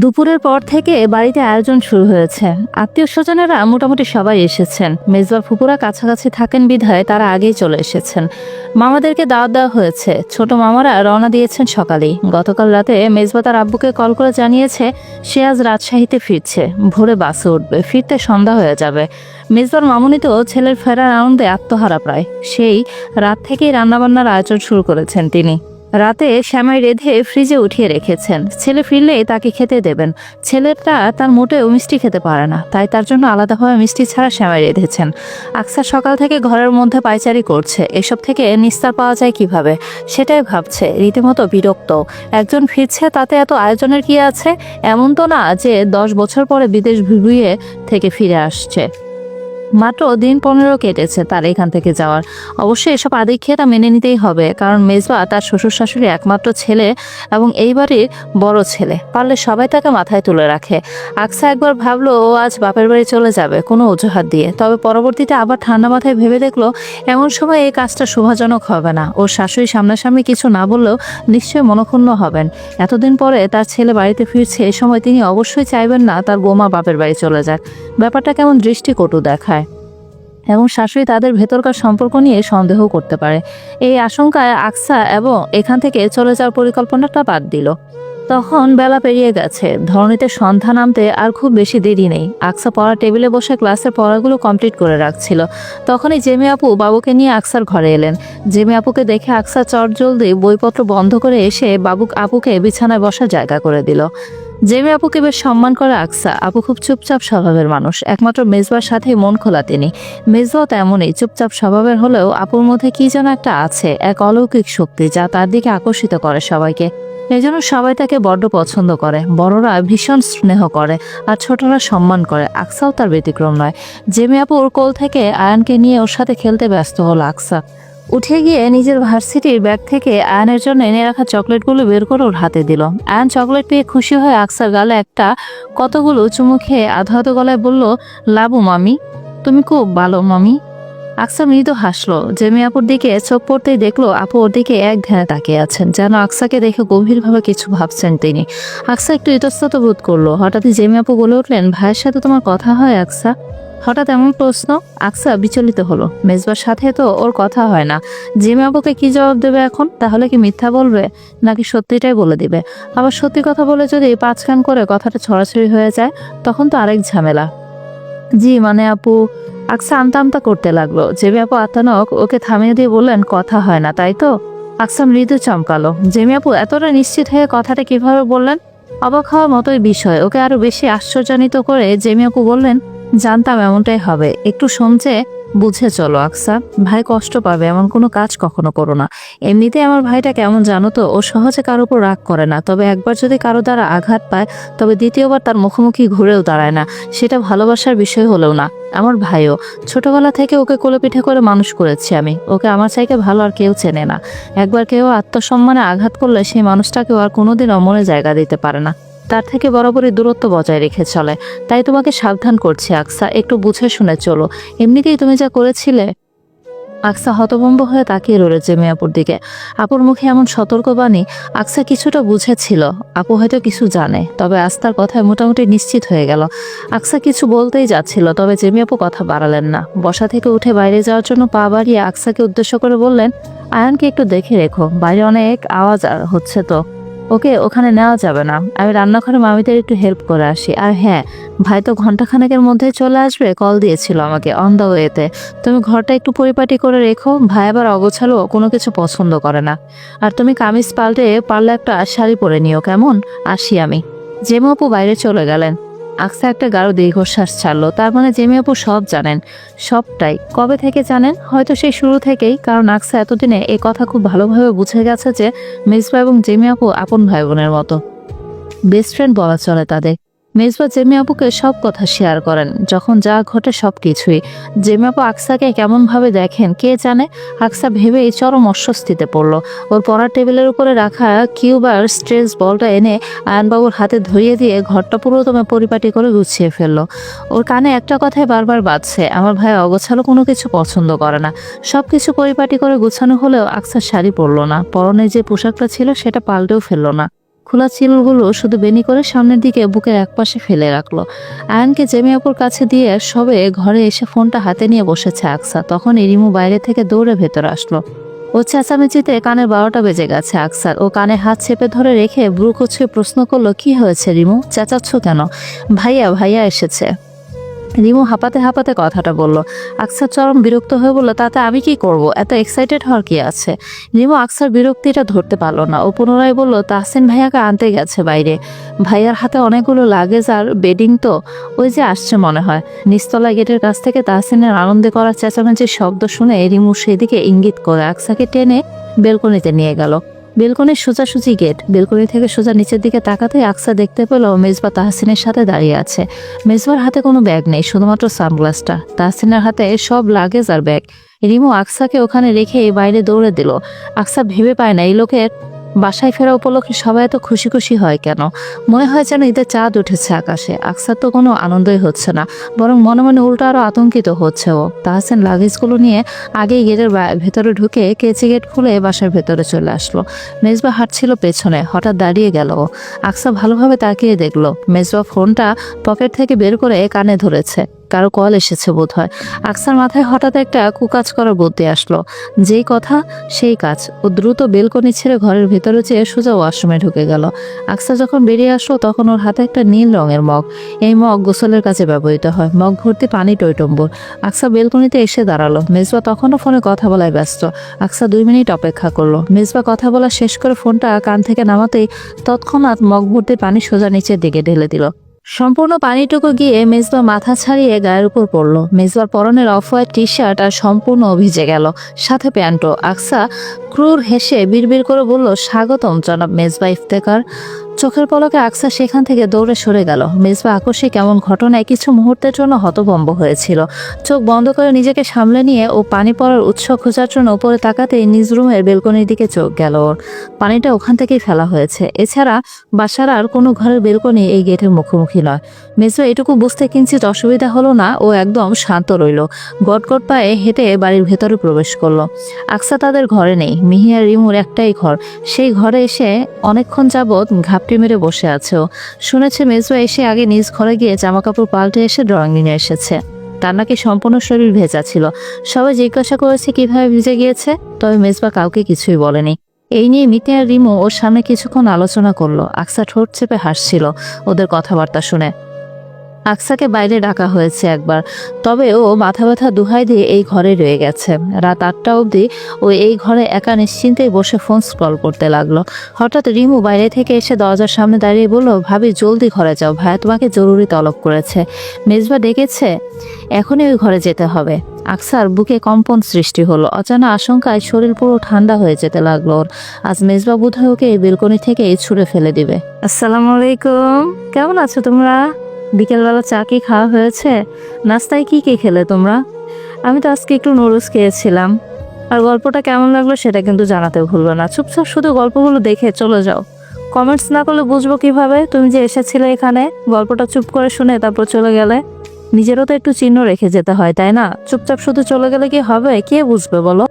দুপুরের পর থেকে বাড়িতে আয়োজন শুরু হয়েছে। আত্মীয় স্বজনেরা মোটামুটি সবাই এসেছেন। মেজবা ফুপুরা কাছাকাছি থাকেন বিধায় তারা আগেই চলে এসেছেন। মামাদেরকে দাওয়াত দেওয়া হয়েছে। ছোট মামারা রওনা দিয়েছেন সকালেই। গতকাল রাতে মেজবা তার আব্বুকে কল করে জানিয়েছে, সে আজ রাজশাহীতে ফিরছে। ভোরে বাসে উঠবে। ফিরতে সন্ধ্যা হয়ে যাবে। মেজবার মামুনি তো ছেলের ফেরার আনন্দে আত্মহারা প্রায়। সেই রাত থেকেই রান্নাবান্নার আয়োজন শুরু করেছেন তিনি। রাতে শ্যামাই রেধে ফ্রিজে উঠিয়ে রেখেছেন। ছেলে ফিরলে তাকে খেতে দেবেন। ছেলেটা তার মোটেও মিষ্টি খেতে পারে না, তাই তার জন্য আলাদাভাবে মিষ্টি ছাড়া শ্যামাই রেধেছেন। আকসার সকাল থেকে ঘরের মধ্যে পায়চারি করছে। এসব থেকে নিস্তার পাওয়া যায় কীভাবে? সেটাই ভাবছে। রীতিমতো বিরক্ত। একজন ফিরছে, তাতে এত আয়োজনের কি আছে? এমন তো না যে দশ বছর পরে বিদেশ ভুবিয়ে থেকে ফিরে আসছে। মাত্র দিন পনেরো কেটেছে তার এখান থেকে যাওয়ার। অবশ্যই এসব আদিক্ষেতা মেনে নিতেই হবে, কারণ মেজবা তার শ্বশুর শাশুড়ি একমাত্র ছেলে এবং এই বাড়ির বড় ছেলে। পারলে সবাই তাকে মাথায় তুলে রাখে। আকসা একবার ভাবলো, ও আজ বাপের বাড়ি চলে যাবে কোনো অজুহাত দিয়ে। তবে পরবর্তীতে আবার ঠান্ডা মাথায় ভেবে দেখল, এমন সময় এই কাজটা শোভাজনক হবে না। ওর শাশুড়ি সামনাসামনি কিছু না বললেও নিশ্চয়ই মনক্ষুণ্ণ হবেন। এতদিন পরে তার ছেলে বাড়িতে ফিরছে, এ সময় তিনি অবশ্যই চাইবেন না তার বোমা বাপের বাড়ি চলে যাক। ব্যাপারটা কেমন দৃষ্টিকটু দেখায়। এবং শাশুড়ি তাদের ভেতরকার সম্পর্ক নিয়ে সন্দেহ করতে পারে। এই আশঙ্কায় আকসা এবং এখান থেকে চলে যাওয়ার পরিকল্পনাটা বাদ দিল। তখন বেলা পেরিয়ে গেছে। ধরনীতে সন্ধ্যা নামতে আর খুব বেশি দেরি নেই। আকসা পড়ার টেবিলে বসে ক্লাসের পড়াগুলো কমপ্লিট করে রাখছিল। তখনই জেমি আপু বাবুকে নিয়ে আকসার ঘরে এলেন। জেমি আপুকে দেখে আকসা চট জলদি বইপত্র বন্ধ করে এসে বাবু আপুকে বিছানায় বসার জায়গা করে দিল। জেমি আপুকে বেশ সম্মান করে আকসা, আপু খুব চুপচাপ স্বভাবের মানুষ। একমাত্র মেজবার সাথেই মন খোলা তিনি। মেজবাও তেমনই, চুপচাপ স্বভাবের হলেও আপুর মধ্যে কি যেন একটা আছে, এক অলৌকিক শক্তি যা তার দিকে আকর্ষিত করে সবাইকে। এজন্য সবাই তাকে বড্ড পছন্দ করে। বড়রা ভীষণ স্নেহ করে আর ছোটরা সম্মান করে। আকসাও তার ব্যতিক্রম নয়। জেমি আপু ওর কোল থেকে আয়ানকে নিয়ে ওর সাথে খেলতে ব্যস্ত হলো আকসা। উঠে গিয়ে নিজের ভার্সিটির ব্যাগ থেকে আয়নের জন্য এনে রাখা চকলেটগুলো বের করে ওর হাতে দিল। আয়ন চকলেট পেয়ে খুশি হয়ে আকসার গালে একটা কতগুলো চুমু খেয়ে আধো আধো গলায় বলল, লাবু মামি, তুমি খুব ভালো মামি। আকসা মৃদু হাসলো। জেমি আপুর দিকে চোখ পড়তেই দেখল আপু ওর দিকে এক ধ্যানে তাকিয়ে আছেন, যেন আকসাকে দেখে গভীরভাবে কিছু ভাবছেন তিনি। আকসা একটু ইতস্তত বোধ করল। হঠাৎই জেমি আপু বলে উঠলেন, ভাইয়ের সাথে তোমার কথা হয়, আকসা? হঠাৎ এমন প্রশ্ন আকসা বিচলিত হলো। মেজবার সাথে তো ওর কথা হয় না। জিমি আপুকে কি জবাব দেবে এখন? তাহলে কি মিথ্যা বলবে? নাকি সত্যিটাই বলে দিবে? আবার সত্যি কথা বলে যদি পাঁচ খান করে কথাটা ছড়াছড়ি হয়ে যায়, তখন তো আরেক ঝামেলা। জি মানে আপু, আকসা আমতা আমতা করতে লাগল। জেমি আপু আতানক ওকে থামিয়ে দিয়ে বললেন, কথা হয় না, তাই তো? আকসা মৃদু চমকালো। জেমি আপু এতটা নিশ্চিত হয়ে কথাটা কীভাবে বললেন? অবাক হওয়ার মতোই বিষয়। ওকে আরও বেশি আশ্চর্যান্বিত করে জেমি আপু বললেন জানতাম এমনটাই হবে। একটু সমঝে বুঝে চলো, আকসা। ভাই কষ্ট পাবে, এমন কোনো কাজ কখনো করো না। এমনিতে আমার ভাইটা কেমন জানো তো, ও সহজে কারও উপর রাগ করে না। তবে একবার যদি কারও দ্বারা আঘাত পায়, তবে দ্বিতীয়বার তার মুখোমুখি ঘুরেও দাঁড়ায় না। সেটা ভালোবাসার বিষয় হলেও না। আমার ভাইও, ছোটবেলা থেকে ওকে কোলে পিঠে করে মানুষ করেছি আমি। ওকে আমার চাইকে ভালো আর কেউ চেনে না। একবার কেউ আত্মসম্মানে আঘাত করলে সেই মানুষটাকেও আর কোনোদিনও মনে জায়গা দিতে পারে না। তার থেকে বরাবরই দূরত্ব বজায় রেখে চলে। তাই তোমাকে সাবধান করছি, আকসা। একটু বুঝে শুনে চলো। এমনিতেই তুমি যা করেছিলে, আকসা হতভম্ব হয়ে তাকিয়ে রইল জেমি দিকে। আপুর মুখে এমন সতর্কবাণী, আকসা কিছুটা বুঝেছিল। আপু হয়তো কিছু জানে, তবে আস্তার কথায় মোটামুটি নিশ্চিত হয়ে গেল। আকসা কিছু বলতেই যাচ্ছিল, তবে জেমি আপু কথা বাড়ালেন না। বসা থেকে উঠে বাইরে যাওয়ার জন্য পা বাড়িয়ে আকসাকে উদ্দেশ্য করে বললেন, আয়ানকে একটু দেখে রেখো। বাইরে অনেক আওয়াজ হচ্ছে তো। ওকে, ওখানে নেওয়া যাবে না। আমি রান্নাঘরে মামিদের একটু হেল্প করে আসি। আর হ্যাঁ ভাই তো ঘন্টাখানেকের মধ্যে চলে আসবে কল দিয়েছিল আমাকে অন দ্য ওয়েতে তুমি ঘরটা একটু পরিপাটি করে রেখো, ভাই আবার অগোছালো কোনো কিছু পছন্দ করে না। আর তুমি কামিজ পাল্টে পারলে একটা শাড়ি পরে নিও, কেমন? আসি আমি। জেমু আপু বাইরে চলে গেলেন। আকসা একটা গাঢ় দীর্ঘশ্বাস ছাড়লো। তার মানে জেমি আপু সব জানেন, সবটাই। কবে থেকে জানেন? হয়তো সেই শুরু থেকেই, কারণ আকসা এতদিনে এ কথা খুব ভালোভাবে বুঝে গেছে যে, মিসবা এবং জেমি আপু আপন ভাই বোনের মতো। বেস্ট ফ্রেন্ড বলা চলে তাদের। মেজবা জেমি আপুকে সব কথা শেয়ার করেন, যখন যা ঘটে সব কিছুই জেমি আপু আকসাকে কেমনভাবে দেখেন, কে জানে? আকসা ভেবেই চরম অস্বস্তিতে পড়ল। ওর পড়ার টেবিলের উপরে রাখা কিউবার স্ট্রেস বলটা এনে আয়নবাবুর হাতে ধরিয়ে দিয়ে ঘরটা পুরোদমে পরিপাটি করে গুছিয়ে ফেলল। ওর কানে একটা কথাই বারবার বাজছে, আমার ভাই অগোছালো কোনো কিছু পছন্দ করে না। সব কিছু পরিপাটি করে গুছানো হলেও আকসার শাড়ি পরলো না। পরনে যে পোশাকটা ছিল, সেটা পাল্টেও ফেলল না। খোলা চিলগুলো শুধু বেনি করে সামনের দিকে বুকের একপাশে ফেলে রাখল। আয়নকে জেমি আপুর কাছে দিয়ে সবে ঘরে এসে ফোনটা হাতে নিয়ে বসেছে আকসা। তখন রিমু বাইরে থেকে দৌড়ে ভেতরে আসলো। ও চেঁচামেচিতে কানের বারোটা বেজে গেছে আকসার। ও কানে হাত চেপে ধরে রেখে ব্রু কুচকে প্রশ্ন করল, কি হয়েছে রিমু? চেঁচাচ্ছ কেন? ভাইয়া ভাইয়া এসেছে। রিমু হাঁপাতে হাঁপাতে কথাটা বলল, আকসার চরম বিরক্ত হয়ে বলল, তাতে আমি কি করব? এত এক্সাইটেড হওয়ার কি আছে? রিমু আকসার বিরক্তিটা ধরতে পারল না ও পুনরায় বলল, তাহসিন ভাইয়াকে আনতে গেছে বাইরে। ভাইয়ার হাতে অনেকগুলো লাগেজ আর বেডিং তো, ওই যে আসছে মনে হয়। নিস্তলা গেটের কাছ থেকে তাহসিনের আনন্দে করা চেঁচামেচির শব্দ শুনে রিমু সেদিকে ইঙ্গিত করে আকসাকে টেনে বেলকনিতে নিয়ে গেল। বেলকনির সোজাসুজি গেট। বেলকনি থেকে সোজা নিচের দিকে তাকাতে আকসা দেখতে পেল মেজবা তাহসিনের সাথে দাঁড়িয়ে আছে। মেজবার হাতে কোনো ব্যাগ নেই, শুধুমাত্র সানগ্লাসটা। তাহসিনের হাতে সব লাগেজ আর ব্যাগ। রিমু আকসাকে ওখানে রেখে বাইরে দৌড়ে দিল। আকসা ভেবে পায় না, এই লোকের বাসায় ফেরা উপলক্ষে সবাই এত খুশি খুশি হয় কেন? মনে হয় যেন ঈদের চাঁদ উঠেছে আকাশে। আকসার তো কোনো আনন্দই হচ্ছে না, বরং মনে মনে উল্টো আরও আতঙ্কিত হচ্ছে ও। তাহসিন লাগেজগুলো নিয়ে আগেই গেটের ভেতরে ঢুকে কেচি গেট খুলে বাসার ভেতরে চলে আসলো। মেজবা হাঁটছিল পেছনে, হঠাৎ দাঁড়িয়ে গেল ও। আকসা ভালোভাবে তাকিয়ে দেখল, মেজবা ফোনটা পকেট থেকে বের করে কানে ধরেছে। কারও কল এসেছে বোধ হয় আকসার মাথায় হঠাৎ একটা কুকাজ করার বুদ্ধি আসলো। যেই কথা, সেই কাজ। ও দ্রুত বেলকনি ছেড়ে ঘরের ভেতরে চেয়ে সোজা ওয়াশরুমে ঢুকে গেল। আকসা যখন বেরিয়ে আসলো, তখন ওর হাতে একটা নীল রঙের মগ। এই মগ গোসলের কাজে ব্যবহৃত হয়। মগ ভর্তি পানি টইটম্বর। আকসা বেলকনিতে এসে দাঁড়াল। মেজবা তখনও ফোনে কথা বলায় ব্যস্ত। আকসা দুই মিনিট অপেক্ষা করল। মেজবা কথা বলা শেষ করে ফোনটা কান থেকে নামাতেই তৎক্ষণাৎ মগ ভর্তি পানি সোজা নিচের দিকে ঢেলে দিল। সম্পূর্ণ পানিটুকু গিয়ে মেজবা মাথা ছাড়িয়ে গায়ের উপর পড়ল। মেজবার পরনের অফ হোয়াইট টি শার্ট আর সম্পূর্ণ ভিজে গেল। সাথে প্যান্টও। আকসা ক্রুর হেসে বিড়বিড় করে বলল, স্বাগতম জনাব মেজবা ইফতেকার চোখের পলকে আকসা সেখান থেকে দৌড়ে সরে গেল। মেজবা আকস্মিক কেমন ঘটনায় কিছু মুহূর্তের জন্য হতভম্ব হয়েছিল। চোখ বন্ধ করে নিজেকে সামলে নিয়ে ও পানি পড়ার উৎস খোঁজার জন্য উপরে তাকাতেই নিজ রুমের বেলকনির দিকে চোখ গেল ওর। পানিটা ওখান থেকেই ফেলা হয়েছে। এছাড়া বাসার আর কোনো ঘরের বেলকনি এই গেটের মুখোমুখি নয়। মেজবা এটুকু বুঝতে কিঞ্চিত অসুবিধা হলো না, ও একদম শান্ত রইল। গটগট পায়ে হেঁটে বাড়ির ভেতরে প্রবেশ করল। আকসা তাদের ঘরে নেই। মিহিয়া রিমুর একটাই ঘর। সেই ঘরে এসে অনেকক্ষণ যাবৎ ঘাপটি মেরে বসে আছে শুনেছে মেজবা এসে আগে নিজ ঘরে গিয়ে জামা কাপড় পাল্টে এসে ড্রয়িং নিয়ে এসেছে। তার নাকি সম্পূর্ণ শরীর ভেজা ছিল। সবাই জিজ্ঞাসা করেছে, কীভাবে ভিজে গিয়েছে? তবে মেজবা কাউকে কিছুই বলেনি। এই নিয়ে মিতে আর রিমু ওর সামনে কিছুক্ষণ আলোচনা করল। আকসা ঠোঁট চেপে হাসছিল। ওদের কথাবার্তা শুনে আকসাকে বাইরে ডাকা হয়েছে একবার। তবে ও মাথা ব্যথা দুহাই দিয়ে এই ঘরে রয়ে গেছে। রাত আটটা অবধি ও এই ঘরে একা নিশ্চিন্তেই বসে ফোন স্ক্রল করতে লাগল। হঠাৎ রিমু বাইরে থেকে এসে দরজার সামনে দাঁড়িয়ে বলল, ভাবি, জলদি ঘরে যাও। ভাইয়া তোমাকে জরুরি তলব করেছে। মেজবা ডেকেছে? এখনই ওই ঘরে যেতে হবে। আকসার বুকে কম্পন সৃষ্টি হলো। অজানা আশঙ্কায় শরীর পুরো ঠান্ডা হয়ে যেতে লাগল ওর। আজ মেজবা বোধহয় ওকে এই বেলকনি থেকে ছুঁড়ে ফেলে দিবে। আসসালামু আলাইকুম। কেমন আছো তোমরা? বিকেলবেলা চা কি খাওয়া হয়েছে? নাস্তায় কি কি খেলে তোমরা? আমি তো আজকে একটু নুডলস খেয়েছিলাম। আর গল্পটা কেমন লাগল সেটা কিন্তু জানাতে ভুলবে না। চুপচাপ শুধু গল্পগুলো দেখে চলে যাও। কমেন্টস না করলে বুঝব কীভাবে? তুমি যে এসেছিলে এখানে, গল্পটা চুপ করে শুনে তারপর চলে গেলে? নিজেরও তো একটু চিহ্ন রেখে যেতে হয়, তাই না? চুপচাপ শুধু চলে গেলে কি হবে? কে বুঝবে বলো?